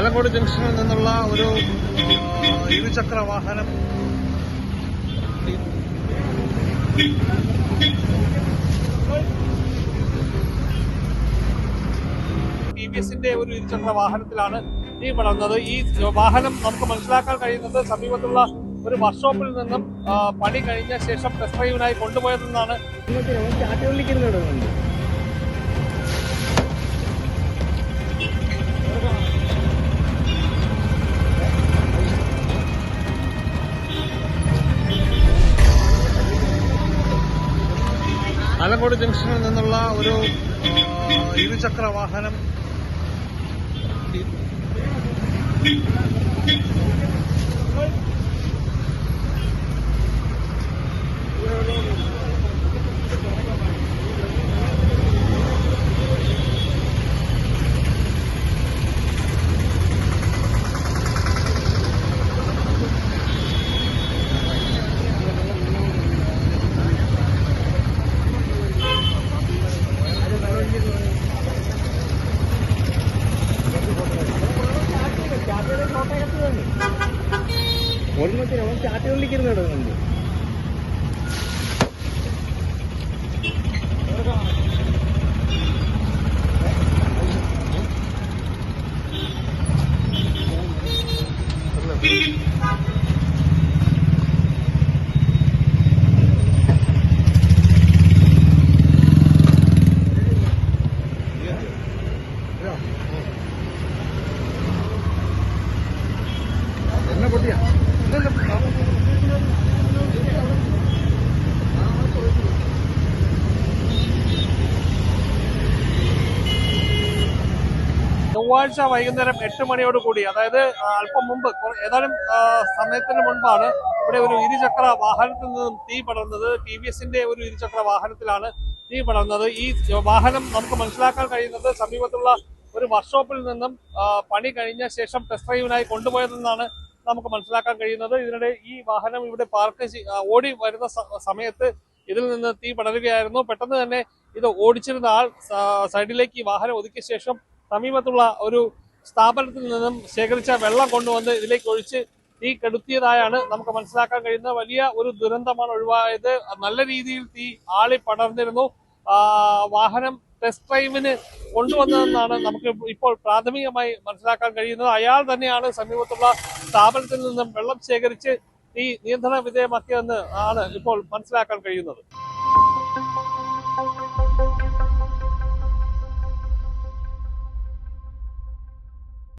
ആലങ്കോട് ജംഗ്ഷനിൽ നിന്നുള്ള ഒരു ഇരുചക്ര വാഹനം. ടി വി എസിന്റെ ഒരു ഇരുചക്ര വാഹനത്തിലാണ് ഈ വളർന്നത്. ഈ വാഹനം നമുക്ക് മനസ്സിലാക്കാൻ കഴിയുന്നത് സമീപത്തുള്ള ഒരു വർക്ക്ഷോപ്പിൽ നിന്നും പണി കഴിഞ്ഞ ശേഷം ടെസ്റ്റ് ഡ്രൈവിനായി കൊണ്ടുപോയതെന്നാണ്. ആലങ്കോട് ജംഗ്ഷനിൽ നിന്നുള്ള ഒരു ഇരുചക്ര വാഹനം ചാറ്റുകൊണ്ടിരിക്കുന്നുണ്ട് എന്നെ ചൊവ്വാഴ്ച വൈകുന്നേരം എട്ട് മണിയോട് കൂടി അതായത് അല്പം മുമ്പ് ഏതാനും സമയത്തിന് മുൻപാണ് ഇവിടെ ഒരു ഇരുചക്ര വാഹനത്തിൽ നിന്നും തീ പടർന്നത്. ടി വി എസിന്റെ ഒരു ഇരുചക്ര വാഹനത്തിലാണ് തീ പടർന്നത്. ഈ വാഹനം നമുക്ക് മനസ്സിലാക്കാൻ കഴിയുന്നത് സമീപത്തുള്ള ഒരു വർക്ക്ഷോപ്പിൽ നിന്നും പണി കഴിഞ്ഞ ശേഷം ടെസ്റ്റ് ഡ്രൈവിനായി കൊണ്ടുപോയതെന്നാണ് നമുക്ക് മനസ്സിലാക്കാൻ കഴിയുന്നത്. ഇതിനിടെ ഈ വാഹനം ഇവിടെ പാർക്ക് ഓടി വരുന്ന സമയത്ത് ഇതിൽ നിന്ന് തീ പടരുകയായിരുന്നു. പെട്ടെന്ന് തന്നെ ഇത് ഓടിച്ചിരുന്ന ആൾ സൈഡിലേക്ക് ഈ വാഹനം ഒതുക്കിയ ശേഷം സമീപത്തുള്ള ഒരു സ്ഥാപനത്തിൽ നിന്നും ശേഖരിച്ച വെള്ളം കൊണ്ടുവന്ന് ഇതിലേക്ക് ഒഴിച്ച് തീ കെടുത്തിയതായാണ് നമുക്ക് മനസ്സിലാക്കാൻ കഴിയുന്ന വലിയ ഒരു ദുരന്തമാണ് ഒഴിവായത്. നല്ല രീതിയിൽ തീ ആളി പടർന്നിരുന്നു. വാഹനം ടെസ്റ്റ് ഡ്രൈവിന് കൊണ്ടുവന്നതെന്നാണ് നമുക്ക് ഇപ്പോൾ പ്രാഥമികമായി മനസ്സിലാക്കാൻ കഴിയുന്നത്. അയാൾ തന്നെയാണ് സമീപത്തുള്ള സ്ഥാപനത്തിൽ നിന്നും വെള്ളം ശേഖരിച്ച് തീ നിയന്ത്രണ വിധേയമാക്കിയതെന്ന് ആണ് ഇപ്പോൾ മനസ്സിലാക്കാൻ കഴിയുന്നത്.